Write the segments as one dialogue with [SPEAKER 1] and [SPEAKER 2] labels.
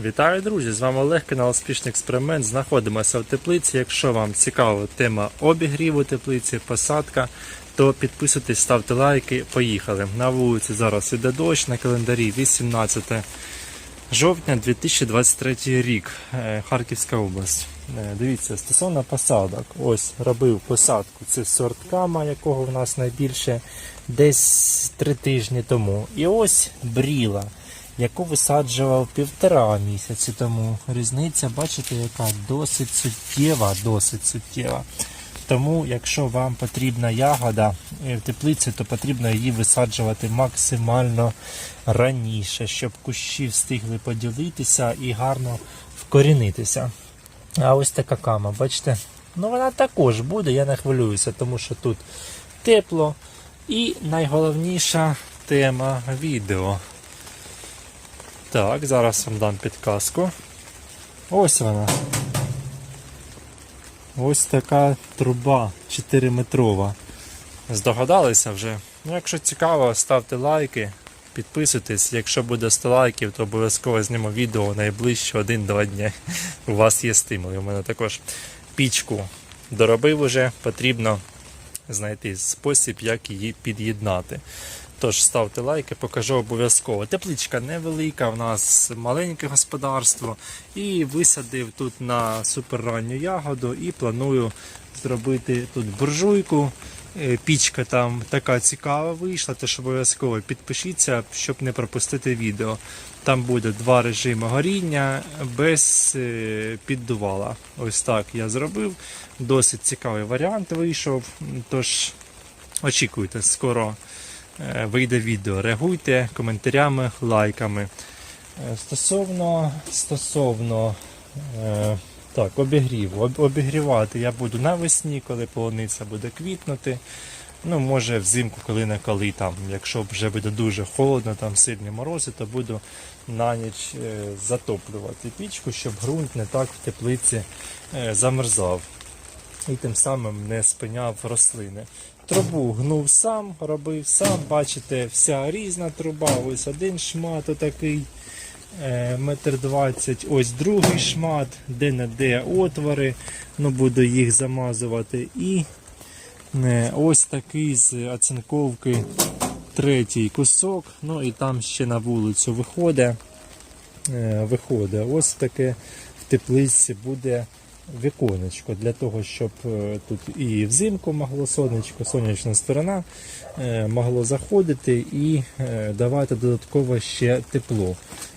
[SPEAKER 1] Вітаю, друзі! З вами Олег, канал Успішний експеримент. Знаходимося в теплиці. Якщо вам цікава тема обігріву теплиці, посадка, то підписуйтесь, ставте лайки. Поїхали. На вулиці зараз іде дощ на календарі 18 жовтня 2023 рік. е, Харківська область. Е, Дивіться, стосовно посадок. Ось робив посадку. Це сорт кама, якого в нас найбільше десь три тижні тому. І ось бріла яку висаджував півтора місяці тому. Різниця, бачите, яка досить суттєва, досить суттєва. Тому, якщо вам потрібна ягода е, в теплиці, то потрібно її висаджувати максимально раніше, щоб кущі встигли поділитися і гарно вкорінитися. А ось така кама, бачите? Ну вона також буде, я не хвилююся, тому що тут тепло. І найголовніша тема відео. Так, зараз вам дам підказку. Ось вона. Ось така труба 4-метрова. Здогадалися вже? Ну, якщо цікаво, ставте лайки, підписуйтесь. Якщо буде 100 лайків, то обов'язково зніму відео найближче 1-2 дні. У вас є стимули. У мене також пічку доробив уже, потрібно знайти спосіб, як її під'єднати. Тож ставте лайки, покажу обов'язково. Тепличка невелика, в нас маленьке господарство. І висадив тут на суперранню ягоду і планую зробити тут буржуйку. Е, Пічка там така цікава вийшла, тож обов'язково підпишіться, щоб не пропустити відео. Там буде два режими горіння без е, піддувала. Ось так я зробив. Досить цікавий варіант вийшов. Тож очікуйте, скоро вийде відео. Реагуйте коментарями, лайками. Е, Стосовно, стосовно е, так, обігріву. Обігрівати я буду навесні, коли полуниця буде квітнути. Ну, може взимку, коли не коли там, якщо вже буде дуже холодно, там сильні морози, то буду на ніч е, затоплювати пічку, щоб ґрунт не так в теплиці е, замерзав і тим самим не спиняв рослини. Трубу гнув сам, робив сам, бачите, вся різна труба, ось один шмат отакий е, метр двадцять, ось другий шмат, де не де отвори, ну буду їх замазувати. І е, ось такий з оцинковки третій кусок, ну і там ще на вулицю виходить. е, виходить. Ось таке в теплиці буде віконечко для того, щоб е, тут і взимку могло сонечко, сонячна сторона е, могло заходити і е, давати додатково ще тепло.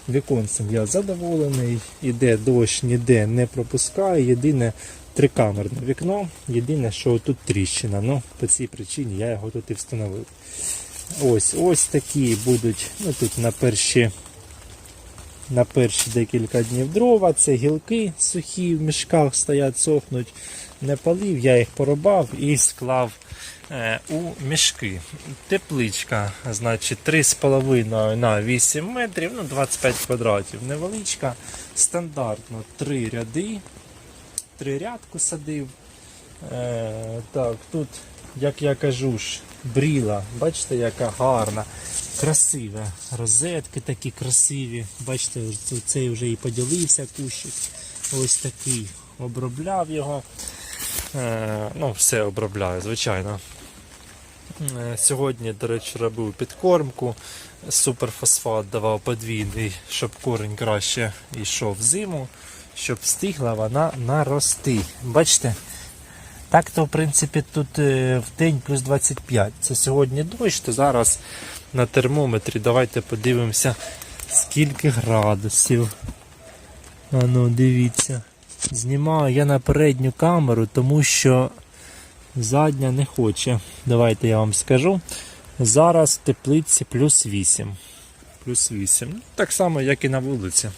[SPEAKER 1] Віконцем я задоволений, іде дощ, ніде не пропускає. Єдине трикамерне вікно, єдине, що тут тріщина. Ну, по цій причині я його тут і встановив. Ось ось такі будуть ну, тут на перші на перші декілька днів дрова. Це гілки сухі в мішках стоять, сохнуть. Не палив, я їх порубав і склав е, у мішки. Тепличка, значить, 3,5 на 8 метрів, ну 25 квадратів. Невеличка, стандартно 3 ряди. Три рядку садив. Е, так, тут, як я кажу ж, бріла, бачите, яка гарна, красива. Розетки такі красиві. Бачите, цей вже і поділився кущик. Ось такий. Обробляв його. Е, ну, все обробляю, звичайно. Е, Сьогодні, до речі, робив підкормку. Суперфосфат давав подвійний, щоб корінь краще йшов в зиму, щоб встигла вона нарости. Бачите? Так то, в принципі, тут е, в день плюс 25. Це сьогодні дощ, то зараз на термометрі давайте подивимося, скільки градусів. А ну, дивіться. Знімаю я на передню камеру, тому що задня не хоче. Давайте я вам скажу. Зараз в теплиці плюс 8. Плюс 8. Ну, Так само, як і на вулиці.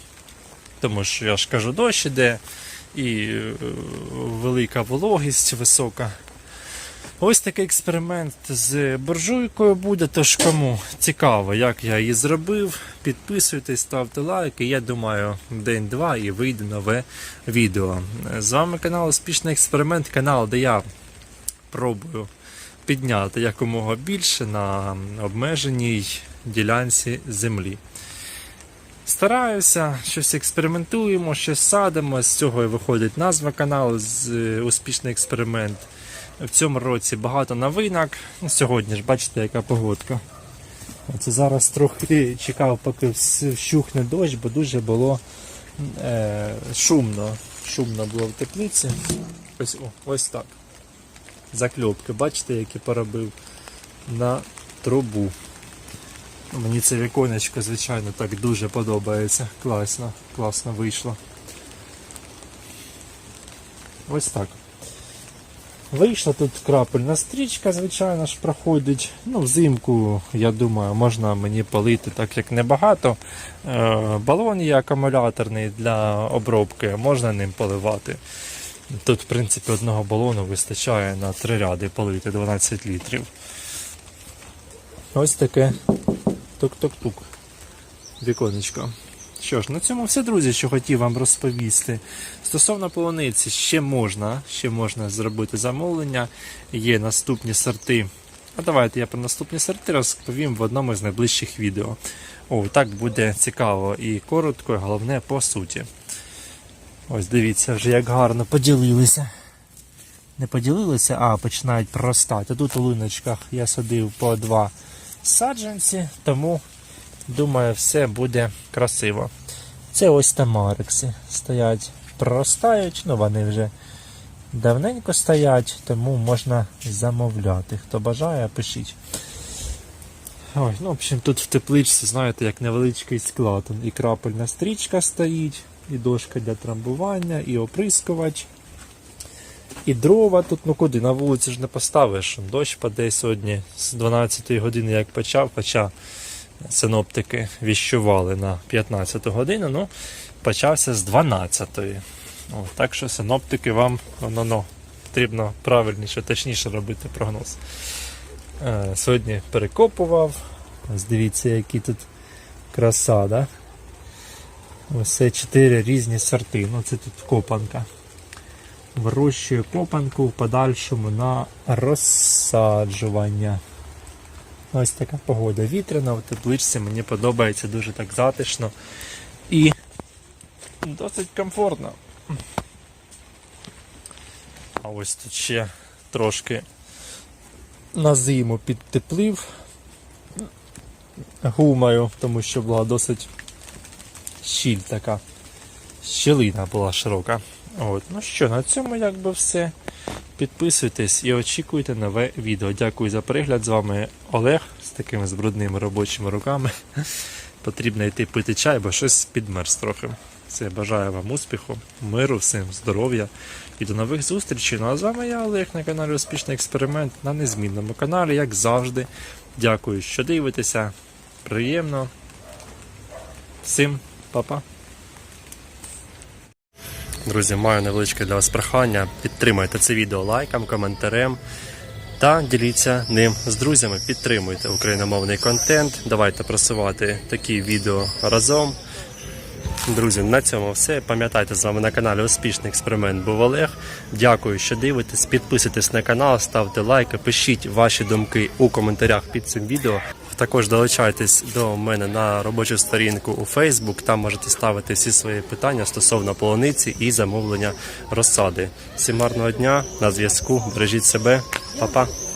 [SPEAKER 1] Тому що я ж кажу, дощ іде і е, велика вологість висока. Ось такий експеримент з буржуйкою буде. Тож кому цікаво, як я її зробив, підписуйтесь, ставте лайки. Я думаю, день-два і вийде нове відео. З вами канал Успішний експеримент, канал, де я пробую підняти якомога більше на обмеженій ділянці землі. Стараюся, щось експериментуємо, щось садимо. З цього і виходить назва каналу з успішний експеримент. В цьому році багато новинок. Ну, Сьогодні ж бачите, яка погодка. Це зараз трохи чекав, поки вщухне дощ, бо дуже було е, шумно. Шумно було в теплиці. Ось, о, ось так. Закльопки, бачите, які поробив на трубу. Мені це віконечко, звичайно, так дуже подобається. Класно, класно вийшло. Ось так. Вийшла тут крапельна стрічка, звичайно ж, проходить. Ну, взимку, я думаю, можна мені полити, так як небагато. Е, балон є акумуляторний для обробки, можна ним поливати. Тут, в принципі, одного балону вистачає на три ряди полити 12 літрів. Ось таке тук-тук-тук. Віконечко. Що ж, на цьому все, друзі, що хотів вам розповісти. Стосовно полуниці, ще можна, ще можна зробити замовлення. Є наступні сорти. А давайте я про наступні сорти розповім в одному з найближчих відео. О, так буде цікаво і коротко, і головне по суті. Ось дивіться, вже як гарно поділилися. Не поділилися, а починають проростати. Тут у луночках я садив по два саджанці, тому думаю, все буде красиво. Це ось тамарикси стоять, проростають, ну вони вже давненько стоять, тому можна замовляти. Хто бажає, пишіть. Ой, ну, в общем, тут в тепличці, знаєте, як невеличкий склад. І крапельна стрічка стоїть, і дошка для трамбування, і оприскувач. І дрова тут, ну куди, на вулиці ж не поставиш. Дощ паде сьогодні з 12 години, як почав, хоча синоптики віщували на 15 годину, ну почався з 12. О, так що синоптики вам ну, ну, потрібно правильніше, точніше робити прогноз. Е, сьогодні перекопував. Ось дивіться, які тут краса, да? Ось це чотири різні сорти. Ну це тут копанка. Вирощую копанку в подальшому на розсаджування. Ось така погода вітряна в тепличці, мені подобається дуже так затишно і досить комфортно. А ось тут ще трошки на зиму підтеплив гумою, тому що була досить щіль така. Щілина була широка. От. Ну що, на цьому якби все. Підписуйтесь і очікуйте нове відео. Дякую за перегляд. З вами Олег з такими з брудними робочими руками. Потрібно йти пити чай, бо щось підмерз трохи. Все, бажаю вам успіху, миру, всім здоров'я і до нових зустрічей. Ну а з вами я Олег на каналі Успішний Експеримент на незмінному каналі, як завжди. Дякую, що дивитеся. Приємно. Всім па-па. Друзі, маю невеличке для вас прохання. Підтримайте це відео лайком, коментарем та діліться ним з друзями. Підтримуйте україномовний контент. Давайте просувати такі відео разом. Друзі, на цьому все. Пам'ятайте, з вами на каналі Успішний експеримент був Олег. Дякую, що дивитесь. Підписуйтесь на канал, ставте лайки, пишіть ваші думки у коментарях під цим відео. Також долучайтесь до мене на робочу сторінку у Фейсбук. Там можете ставити всі свої питання стосовно полуниці і замовлення розсади. Всім гарного дня на зв'язку. Бережіть себе, Па-па.